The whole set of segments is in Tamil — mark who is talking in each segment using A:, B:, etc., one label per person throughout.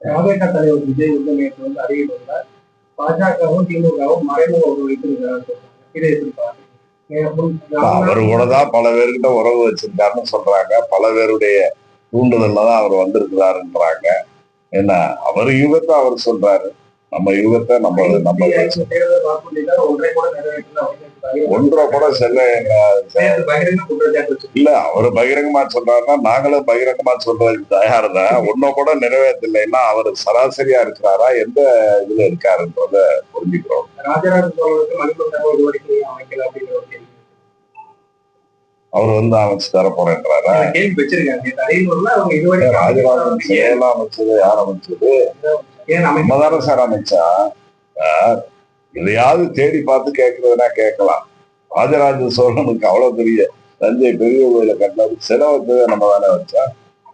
A: பாஜக தலைவர் விஜய் வந்து நேற்று வந்து அறிவித்துள்ளார் பாஜகவும் திமுகவும் மறைமுக உறவு வைத்திருக்கிறார் இதை
B: அவரு கூட தான் பல பேர்கிட்ட உறவு வச்சிருக்காருன்னு சொல்றாங்க. பல பேருடைய தூண்டுதல்ல தான் அவர் வந்திருக்கிறாருன்றாங்க. என்ன அவர் யுகத்தை அவர் சொல்றாரு. நம்ம யுகத்தை நம்ம நம்ம
A: ஒன்றை கூட நிறைவேற்றல.
B: ஒன்றரை கூட செல்ல இல்ல அவர் பகிரங்கமா சொல்றாருன்னா நாங்களும் பகிரங்கமா சொல்றதுக்கு தயார் தான் ஒன்னும் கூட நிறைவேற்றலைன்னா அவர் சராசரியா இருக்கிறாரா எந்த இதுல இருக்காருன்றத புரிஞ்சுக்கிறோம். அவர் வந்து அமைச்சு தர போறேன்றாரா? ராஜராஜன் செயலாம் அமைச்சது யார் அமைச்சது? நம்ம தானே சார் அமைச்சா? எதையாவது தேடி பார்த்து கேட்கறதுனா கேட்கலாம். ராஜராஜ சோழனுக்கு அவ்வளவு பெரிய தஞ்சை பெரிய கோயில கட்டினது சிலவத்தை நம்ம தானே வச்சா.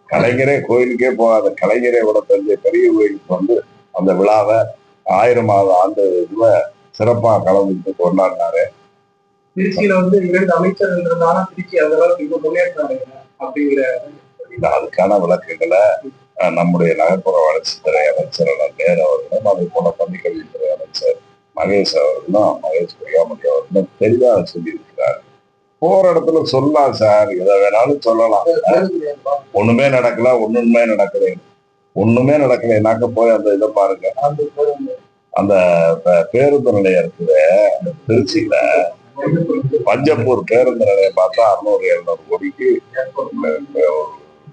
B: கலைஞரே கோயிலுக்கே போகாத கலைஞரே கூட தஞ்சை பெரிய கோயிலுக்கு வந்து அந்த விழாவை ஆயிரமாவது ஆண்டு இதுல சிறப்பா கலந்துட்டு கொண்டாடினாரு.
A: திருச்சியில வந்து இரண்டு அமைச்சர்கள் இருந்தாலும் திருச்சி அந்த அளவுக்கு இப்ப முன்னேற்றம் அப்படிங்கிற
B: அதுக்கான விளக்குகளை நம்முடைய நகர்ப்புற வளர்ச்சித்துறை அமைச்சர் நேரு அவர்களும் அதே போல பள்ளிக்கல்வித்துறை அமைச்சர் மகேஷ் அவர்களும் மகேஷ் பொய்யாமொழி அவர்களும் தெளிவாக சொல்லியிருக்கிறார். போற இடத்துல சொல்லலாம் சார். எதை வேணாலும் சொல்லலாம். ஒண்ணுமே நடக்கல ஒண்ணுமே நடக்கல. ஒண்ணுமே நடக்கலைனாக்க போய் அந்த இதை பாருங்க. அந்த பேருந்து நிலையம் இருக்குது திருச்சியில. பஞ்சப்பூர் பேருந்து நிலையம் பார்த்தா அறுநூறு எழுநூறு கோடிக்கு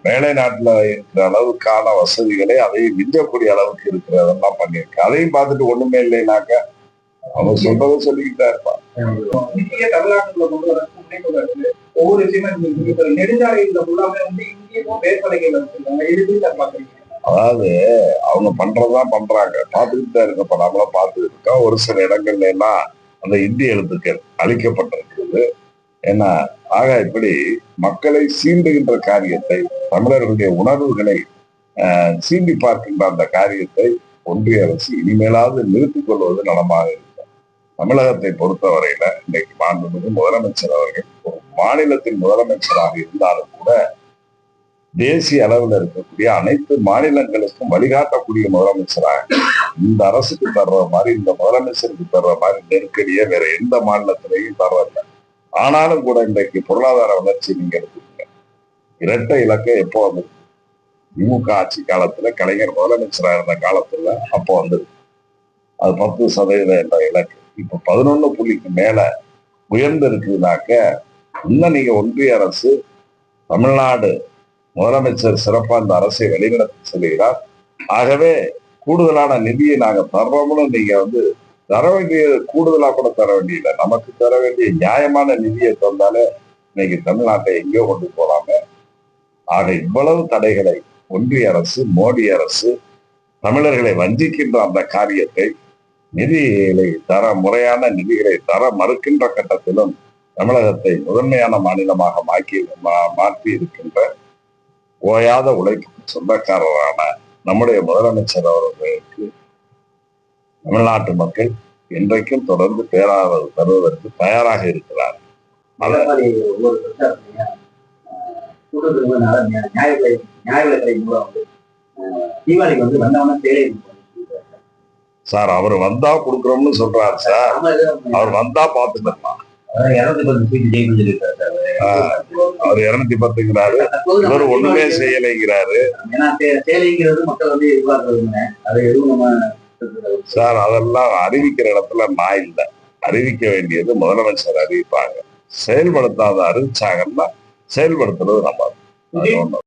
B: மேலை நாட்டுல இருக்கிற அளவுக்கான வசதிகளை அதையும் மிஞ்சக்கூடிய அளவுக்கு இருக்கிறதெல்லாம் பண்ணியிருக்கு. அதையும் பார்த்துட்டு ஒண்ணுமே இல்லைனாக்க அவன் சொல்றதை சொல்லிக்கிட்டா இருப்பான்
A: இந்திய தமிழ்நாட்டுக்குள்ள கொண்டு ஒவ்வொரு விஷயமா இருக்கு. இப்ப நெடுஞ்சாலைகள்ல ஃபுல்லாமே வந்து இந்தியமும் வேட்பலைகள் வச்சிருக்காங்க. பாக்குறீங்க
B: அதாவது அவங்க பண்றதுதான் பண்றாங்க. பார்த்துக்கிட்டு தான் இருக்க நம்மள பார்த்துட்டு இருக்கோம் ஒரு சில இடங்கள்ல எல்லாம் அந்த இந்திய எழுத்துக்கள் அழிக்கப்பட்டிருக்கிறது. ஏன்னா ஆக இப்படி மக்களை சீண்டுகின்ற காரியத்தை தமிழர்களுடைய உணர்வுகளை சீண்டி பார்க்கின்ற அந்த காரியத்தை ஒன்றிய அரசு இனிமேலாவது நிறுத்திக் கொள்வது நலமாக இருக்கும் தமிழகத்தை பொறுத்தவரையில இன்னைக்கு மாண்புமிகு முதலமைச்சர் அவர்கள் ஒரு மாநிலத்தின் முதலமைச்சராக இருந்தாலும் கூட தேசிய அளவில் இருக்கக்கூடிய அனைத்து மாநிலங்களுக்கும் வழிகாட்டக்கூடிய முதலமைச்சராக இந்த அரசுக்கு தர்ற மாதிரி இந்த முதலமைச்சருக்கு தர்ற மாதிரி நெருக்கடியே வேற எந்த மாநிலத்திலையும் தரல ஆனாலும் கூட இன்றைக்கு பொருளாதார வளர்ச்சி நீங்க எடுத்துக்கீங்க. இரட்டை இலக்கை எப்போ வந்து திமுக ஆட்சி காலத்துல கலைஞர் முதலமைச்சராக இருந்த காலத்துல அப்போ வந்து அது பத்து சதவீதம் என்ற இலக்கு. இப்ப பதினொன்னு புள்ளிக்கு மேல உயர்ந்திருக்குதுனாக்க இன்னும் நீங்க ஒன்றிய அரசு தமிழ்நாடு முதலமைச்சர் சிறப்பா இந்த அரசை வழிநடத்தி செல்கிறார். ஆகவே கூடுதலான நிதியை நாங்க தர்றோம்னு நீங்க வந்து தர வேண்டிய கூடுதலா கூட தர வேண்டியதில்லை. நமக்கு தர வேண்டிய நியாயமான நிதியை தந்தாலே இன்னைக்கு தமிழ்நாட்டை எங்கேயோ கொண்டு போலாமே ஆக இவ்வளவு தடைகளை ஒன்றிய அரசு மோடி அரசு தமிழர்களை வஞ்சிக்கின்ற அந்த காரியத்தை நிதிகளை தர முறையான நிதிகளை தர மறுக்கின்ற கட்டத்திலும் தமிழகத்தை முதன்மையான மாநிலமாக மாக்கி மா- மாற்றி இருக்கின்ற ஓயாத உழைப்பு சொந்தக்காரரான நம்முடைய முதலமைச்சர் அவர்களுக்கு தமிழ்நாட்டு மக்கள் இன்றைக்கும் தொடர்ந்து பேராதரவு தருவதற்கு தயாராக இருக்கிறார்.
C: எடப்பாடி வந்து வந்தவன கூட்டுறவுனால
B: சார் அவர் வந்தா கொடுக்குறோம்னு சொல்றாரு சார். அவர் வந்தா பாத்துக்கலாம் அவர் இருநூத்தி பத்துங்கிறாரு. இவர் ஒண்ணுமே செய்யலைங்கிறாரு.
C: மக்கள் வந்து
B: சார் அதெல்லாம் அறிவிக்கிற இடத்துல நான் இல்லை. அறிவிக்க வேண்டியது முதலமைச்சர் அறிவிப்பாங்க. செயல்படுத்தாத அறிவிச்சாங்கன்னா செயல்படுத்துறது நம்ம.